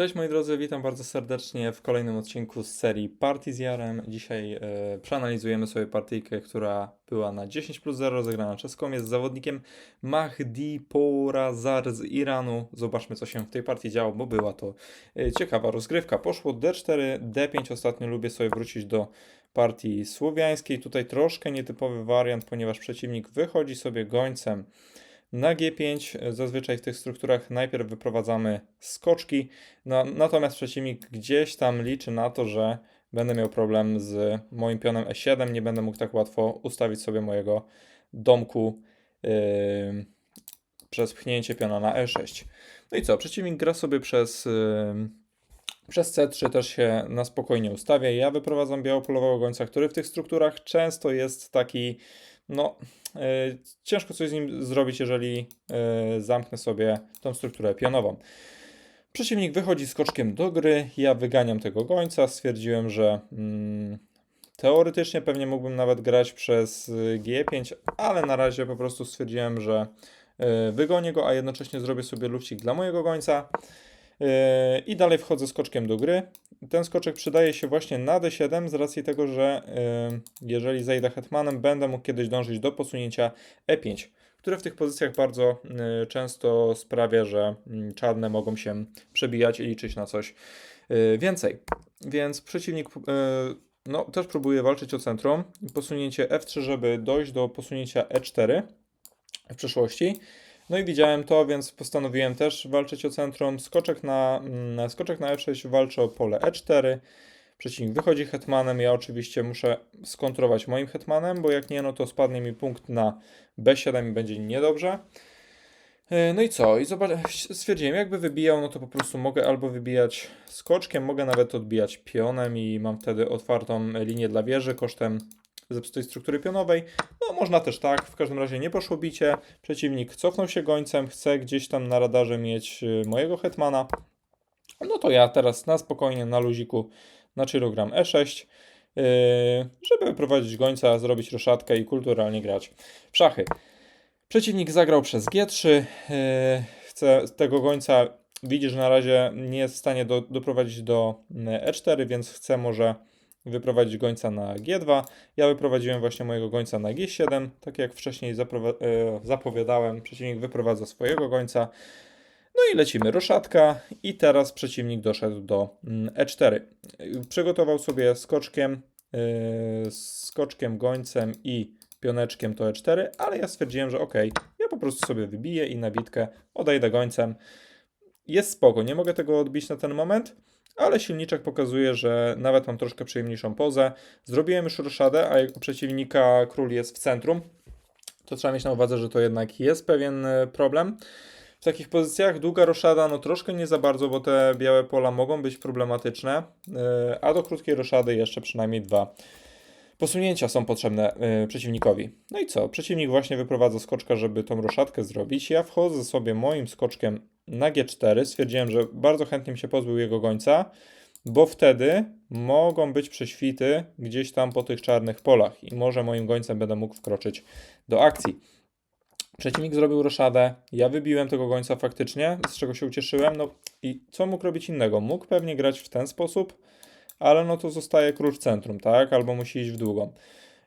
Cześć moi drodzy, witam bardzo serdecznie w kolejnym odcinku z serii Party z Jarem. Dzisiaj e, przeanalizujemy sobie partyjkę, która była na 10 plus 0 rozegrana Komie z zawodnikiem Mahdi Porazar z Iranu. Zobaczmy co się w tej partii działo, bo była to e, ciekawa rozgrywka. Poszło D4, D5, ostatnio lubię sobie wrócić do partii słowiańskiej. Tutaj troszkę nietypowy wariant, ponieważ przeciwnik wychodzi sobie gońcem na G5 zazwyczaj w tych strukturach najpierw wyprowadzamy skoczki, no, natomiast przeciwnik gdzieś tam liczy na to, że będę miał problem z moim pionem E7, nie będę mógł tak łatwo ustawić sobie mojego domku yy, przez pchnięcie piona na E6. No i co, przeciwnik gra sobie przez, yy, przez C3 też się na spokojnie ustawia. Ja wyprowadzam białopolowego gońca, który w tych strukturach często jest taki, no E, ciężko coś z nim zrobić, jeżeli e, zamknę sobie tą strukturę pionową. Przeciwnik wychodzi skoczkiem do gry, ja wyganiam tego gońca, stwierdziłem, że mm, teoretycznie pewnie mógłbym nawet grać przez G5, ale na razie po prostu stwierdziłem, że e, wygonię go, a jednocześnie zrobię sobie lufcik dla mojego gońca. I dalej wchodzę skoczkiem do gry. Ten skoczek przydaje się właśnie na d7 z racji tego, że jeżeli zejdę hetmanem, będę mógł kiedyś dążyć do posunięcia e5, które w tych pozycjach bardzo często sprawia, że mm, czarne mogą się przebijać i liczyć na coś więcej. Więc przeciwnik no, też próbuje walczyć o centrum. Posunięcie f3, żeby dojść do posunięcia e4 w przyszłości. No i widziałem to, więc postanowiłem też walczyć o centrum. Skoczek na, mm, skoczek na F6 walczy o pole E4. Przeciwnik wychodzi hetmanem. Ja oczywiście muszę skontrować moim hetmanem, bo jak nie, no to spadnie mi punkt na B7 i będzie niedobrze. E, no i co? I zobacz, stwierdziłem, jakby wybijał, no to po prostu mogę albo wybijać skoczkiem, mogę nawet odbijać pionem i mam wtedy otwartą linię dla wieży kosztem zepsutej struktury pionowej. No można też tak, w każdym razie nie poszło bicie. Przeciwnik cofnął się gońcem, chce gdzieś tam na radarze mieć y, mojego hetmana. No to ja teraz na spokojnie, na luziku na Chirogram E6, yy, żeby wyprowadzić gońca, zrobić roszadkę i kulturalnie grać w szachy. Przeciwnik zagrał przez G3, yy, chce tego gońca, widzi, że na razie nie jest w stanie do, doprowadzić do E4, więc chce może wyprowadzić gońca na G2. Ja wyprowadziłem właśnie mojego gońca na G7, tak jak wcześniej e, zapowiadałem, przeciwnik wyprowadza swojego gońca. No i lecimy roszatka i teraz przeciwnik doszedł do mm, E4. Przygotował sobie skoczkiem, yy, skoczkiem, gońcem i pioneczkiem to E4, ale ja stwierdziłem, że ok, ja po prostu sobie wybiję i na bitkę odejdę gońcem. Jest spoko, nie mogę tego odbić na ten moment, ale silniczek pokazuje, że nawet mam troszkę przyjemniejszą pozę. Zrobiłem już roszadę, a jak przeciwnika król jest w centrum, to trzeba mieć na uwadze, że to jednak jest pewien e, problem. W takich pozycjach długa roszada, no troszkę nie za bardzo, bo te białe pola mogą być problematyczne, e, a do krótkiej roszady jeszcze przynajmniej dwa posunięcia są potrzebne yy, przeciwnikowi. No i co? Przeciwnik właśnie wyprowadza skoczka, żeby tą roszadkę zrobić. Ja wchodzę sobie moim skoczkiem na G4. Stwierdziłem, że bardzo chętnie mi się pozbył jego gońca, bo wtedy mogą być prześwity gdzieś tam po tych czarnych polach i może moim gońcem będę mógł wkroczyć do akcji. Przeciwnik zrobił roszadę, ja wybiłem tego gońca faktycznie, z czego się ucieszyłem. No i co mógł robić innego? Mógł pewnie grać w ten sposób, ale no to zostaje król centrum, tak? Albo musi iść w długą.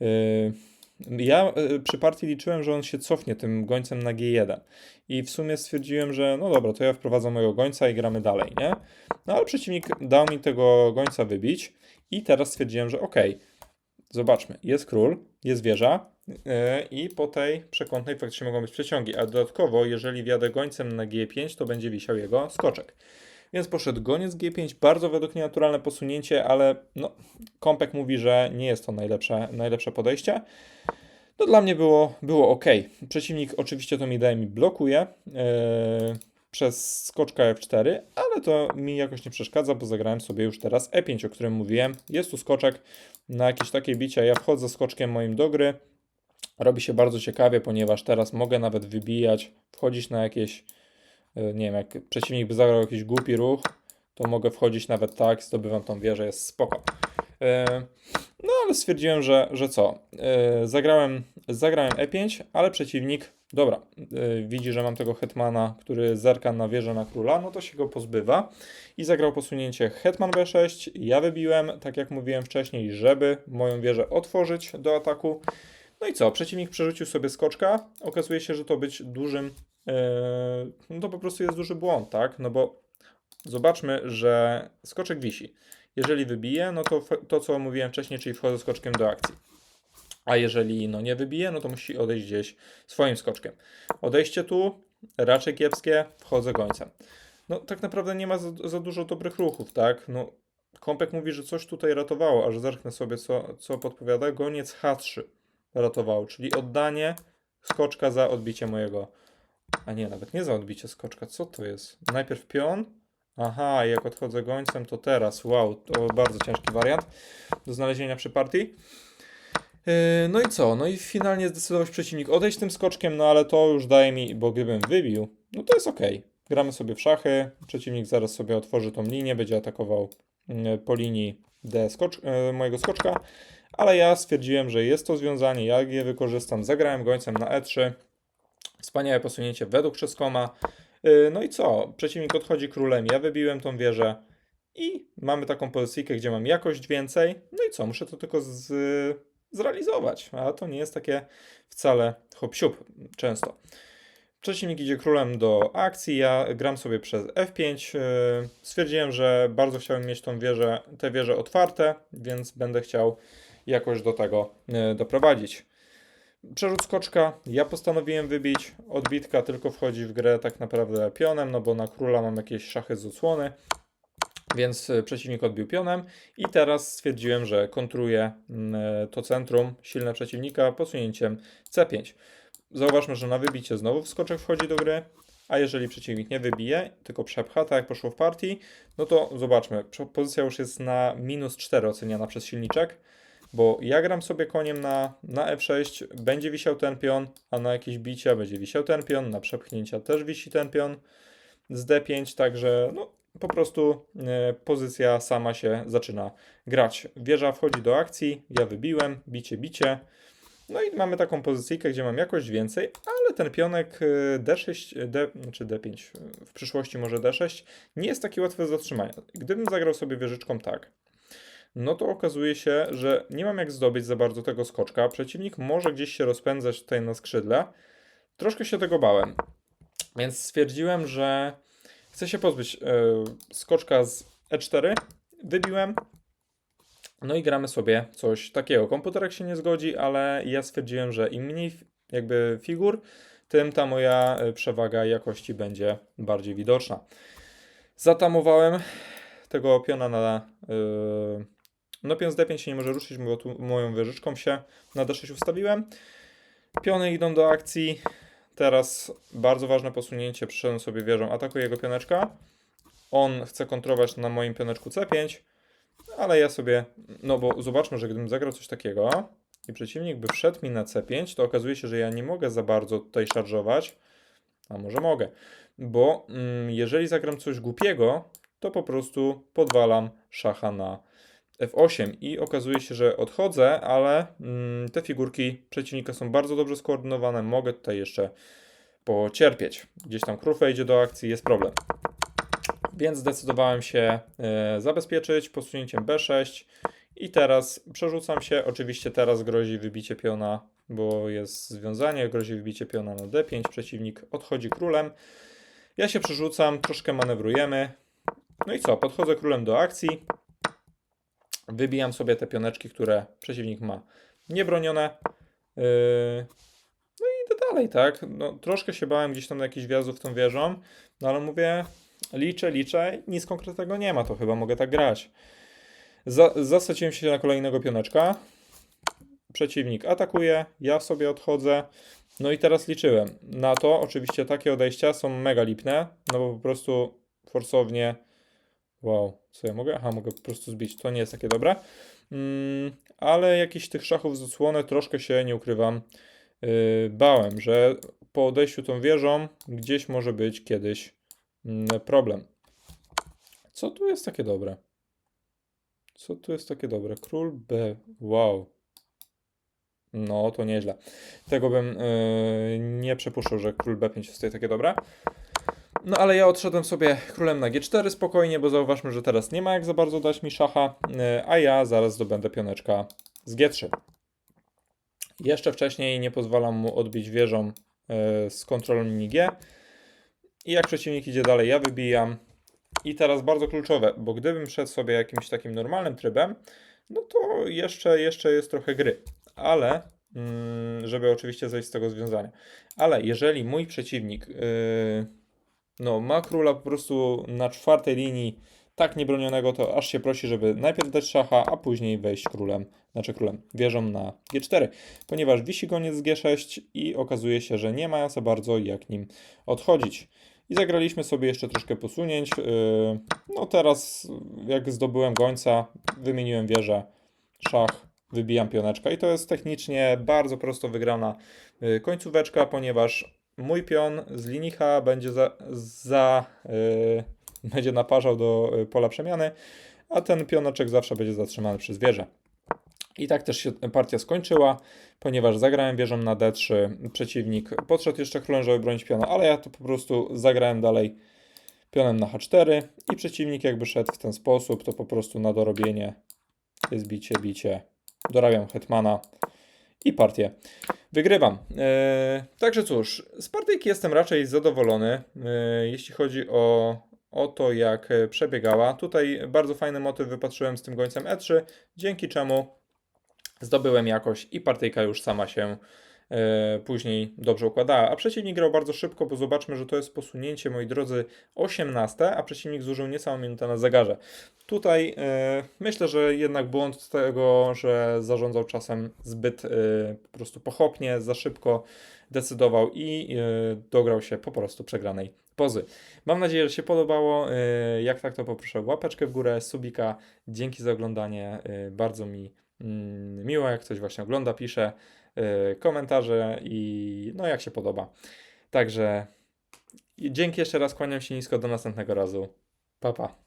Yy, ja yy, przy partii liczyłem, że on się cofnie tym gońcem na G1 i w sumie stwierdziłem, że no dobra, to ja wprowadzam mojego gońca i gramy dalej, nie? No ale przeciwnik dał mi tego gońca wybić i teraz stwierdziłem, że okej, okay, zobaczmy, jest król, jest wieża yy, i po tej przekątnej faktycznie mogą być przeciągi, a dodatkowo jeżeli wjadę gońcem na G5, to będzie wisiał jego skoczek. Więc poszedł goniec G5, bardzo według mnie naturalne posunięcie, ale no, Kompek mówi, że nie jest to najlepsze, najlepsze podejście. To dla mnie było, było ok. Przeciwnik oczywiście to mi daje mi blokuje yy, przez skoczka F4, ale to mi jakoś nie przeszkadza, bo zagrałem sobie już teraz E5, o którym mówiłem. Jest tu skoczek na jakieś takie bicia. Ja wchodzę skoczkiem moim do gry. Robi się bardzo ciekawie, ponieważ teraz mogę nawet wybijać, wchodzić na jakieś nie wiem, jak przeciwnik by zagrał jakiś głupi ruch, to mogę wchodzić nawet tak, zdobywam tą wieżę, jest spoko. E, no ale stwierdziłem, że, że co, e, zagrałem, zagrałem E5, ale przeciwnik Dobra, widzi, że mam tego hetmana, który zerka na wieżę na króla, no to się go pozbywa i zagrał posunięcie hetman b6. Ja wybiłem, tak jak mówiłem wcześniej, żeby moją wieżę otworzyć do ataku. No i co? Przeciwnik przerzucił sobie skoczka. Okazuje się, że to być dużym. Yy, no to po prostu jest duży błąd, tak? No bo zobaczmy, że skoczek wisi. Jeżeli wybije, no to to, co mówiłem wcześniej, czyli wchodzę skoczkiem do akcji. A jeżeli no nie wybije, no to musi odejść gdzieś swoim skoczkiem. Odejście tu raczej kiepskie, wchodzę gońcem. No tak naprawdę nie ma za, za dużo dobrych ruchów, tak? No Kąpek mówi, że coś tutaj ratowało, aż zerknę sobie co, co podpowiada. Goniec H3 ratowało, czyli oddanie skoczka za odbicie mojego. A nie, nawet nie za odbicie skoczka. Co to jest? Najpierw pion. Aha, jak odchodzę gońcem, to teraz. Wow, to bardzo ciężki wariant do znalezienia przy partii. Yy, No i co? No i finalnie zdecydował się przeciwnik odejść tym skoczkiem, no ale to już daje mi, bo gdybym wybił, no to jest ok. Gramy sobie w szachy, przeciwnik zaraz sobie otworzy tą linię, będzie atakował yy, po linii D skocz, yy, mojego skoczka, ale ja stwierdziłem, że jest to związanie, ja je wykorzystam, zagrałem gońcem na E3, wspaniałe posunięcie według Czeskoma, Yy, no i co? Przeciwnik odchodzi królem, ja wybiłem tą wieżę i mamy taką pozycję, gdzie mam jakość więcej, no i co? Muszę to tylko z, zrealizować, a to nie jest takie wcale hop często. Przeciwnik idzie królem do akcji, ja gram sobie przez F5. yy, Stwierdziłem, że bardzo chciałem mieć tą wieżę, te wieże otwarte, więc będę chciał jakoś do tego yy, doprowadzić. Przerzut skoczka, ja postanowiłem wybić, odbitka tylko wchodzi w grę tak naprawdę pionem, no bo na króla mam jakieś szachy z odsłony, więc y, przeciwnik odbił pionem. I teraz stwierdziłem, że kontruję mm, to centrum, silne przeciwnika posunięciem C5. Zauważmy, że na wybicie znowu skoczek wchodzi do gry, a jeżeli przeciwnik nie wybije, tylko przepcha, tak jak poszło w partii, no to zobaczmy, pozycja już jest na minus 4 oceniana przez silniczek, bo ja gram sobie koniem na, na F6, będzie wisiał ten pion, a na jakieś bicia będzie wisiał ten pion, na przepchnięcia też wisi ten pion z D5, także no, po prostu e, pozycja sama się zaczyna grać. Wieża wchodzi do akcji, ja wybiłem, bicie, bicie. No i mamy taką pozycyjkę, gdzie mam jakość więcej, ale ten pionek e, D6, D, czy D5, w przyszłości może D6, nie jest taki łatwy do zatrzymania. Gdybym zagrał sobie wieżyczką tak, no to okazuje się, że nie mam jak zdobyć za bardzo tego skoczka. Przeciwnik może gdzieś się rozpędzać tutaj na skrzydle. Troszkę się tego bałem. Więc stwierdziłem, że chcę się pozbyć e, skoczka z E4. Wybiłem. No i gramy sobie coś takiego. Komputerek się nie zgodzi, ale ja stwierdziłem, że im mniej jakby figur, tym ta moja e, przewaga jakości będzie bardziej widoczna. Zatamowałem tego piona na. Yy, no pion z D5 się nie może ruszyć, bo tu moją wieżyczką się na D6 ustawiłem. Piony idą do akcji. Teraz bardzo ważne posunięcie. Przyszedłem sobie wieżą, atakuję jego pioneczka. On chce kontrować na moim pioneczku C5, ale ja sobie. No bo zobaczmy, że gdybym zagrał coś takiego i przeciwnik by wszedł mi na C5, to okazuje się, że ja nie mogę za bardzo tutaj szarżować. A może mogę, bo mm, jeżeli zagram coś głupiego, to po prostu podwalam szacha na F8 i okazuje się, że odchodzę, ale mm, te figurki przeciwnika są bardzo dobrze skoordynowane. Mogę tutaj jeszcze pocierpieć. Gdzieś tam król wejdzie do akcji, jest problem. Więc zdecydowałem się e, zabezpieczyć posunięciem B6 i teraz przerzucam się. Oczywiście teraz grozi wybicie piona, bo jest związanie, grozi wybicie piona na D5. Przeciwnik odchodzi królem. Ja się przerzucam, troszkę manewrujemy. No i co? Podchodzę królem do akcji. Wybijam sobie te pioneczki, które przeciwnik ma niebronione. Yy, No i idę dalej, tak? No, troszkę się bałem gdzieś tam na jakichś wjazdów tą wieżą, no ale mówię, liczę, liczę, nic konkretnego nie ma, to chyba mogę tak grać. Za, zasadziłem się na kolejnego pioneczka. Przeciwnik atakuje, ja sobie odchodzę. No i teraz liczyłem. Na to oczywiście takie odejścia są mega lipne, no bo po prostu forsownie. Wow, co ja mogę? Aha, mogę po prostu zbić. To nie jest takie dobre. Mm, ale jakiś tych szachów z odsłony troszkę się, nie ukrywam, yy, bałem, że po odejściu tą wieżą gdzieś może być kiedyś mm, problem. Co tu jest takie dobre? Co tu jest takie dobre? Król B. Wow. No, to nieźle. Tego bym yy, nie przypuszczał, że król B5 jest tutaj takie dobre. No ale ja odszedłem sobie królem na G4 spokojnie, bo zauważmy, że teraz nie ma jak za bardzo dać mi szacha, yy, a ja zaraz zdobędę pioneczka z G3. Jeszcze wcześniej nie pozwalam mu odbić wieżą yy, z kontrolą linii G. I jak przeciwnik idzie dalej, ja wybijam. I teraz bardzo kluczowe, bo gdybym szedł sobie jakimś takim normalnym trybem, no to jeszcze, jeszcze jest trochę gry. Ale, mm, żeby oczywiście zejść z tego związania. Ale jeżeli mój przeciwnik yy, no, ma króla po prostu na czwartej linii tak niebronionego, to aż się prosi, żeby najpierw dać szacha, a później wejść królem, znaczy królem, wieżą na G4, ponieważ wisi goniec z G6 i okazuje się, że nie ma za bardzo jak nim odchodzić. I zagraliśmy sobie jeszcze troszkę posunięć. Yy, No teraz, jak zdobyłem gońca, wymieniłem wieżę, szach, wybijam pioneczka i to jest technicznie bardzo prosto wygrana yy, końcóweczka, ponieważ mój pion z linii H będzie za, za yy, będzie naparzał do yy, pola przemiany, a ten pioneczek zawsze będzie zatrzymany przez wieżę. I tak też się partia skończyła, ponieważ zagrałem wieżą na D3, przeciwnik podszedł jeszcze królem, żeby bronić piona, ale ja to po prostu zagrałem dalej pionem na H4 i przeciwnik jakby szedł w ten sposób, to po prostu na dorobienie jest bicie, bicie, dorabiam hetmana i partię wygrywam. Eee, także cóż, z partyjki jestem raczej zadowolony, eee, jeśli chodzi o, o to, jak e, przebiegała. Tutaj bardzo fajny motyw wypatrzyłem z tym gońcem E3, dzięki czemu zdobyłem jakoś i partyjka już sama się e, później dobrze układała. A przeciwnik grał bardzo szybko, bo zobaczmy, że to jest posunięcie, moi drodzy, 18, a przeciwnik zużył niecałą minutę na zegarze. Tutaj e, myślę, że jednak błąd tego, że zarządzał czasem zbyt e, po prostu pochopnie, za szybko decydował i e, dograł się po prostu przegranej pozy. Mam nadzieję, że się podobało. E, Jak tak, to poproszę łapeczkę w górę, subika. Dzięki za oglądanie. E, Bardzo mi mm, miło, jak ktoś właśnie ogląda, pisze e, komentarze i no jak się podoba. Także dzięki jeszcze raz, kłaniam się nisko, do następnego razu. Pa, pa.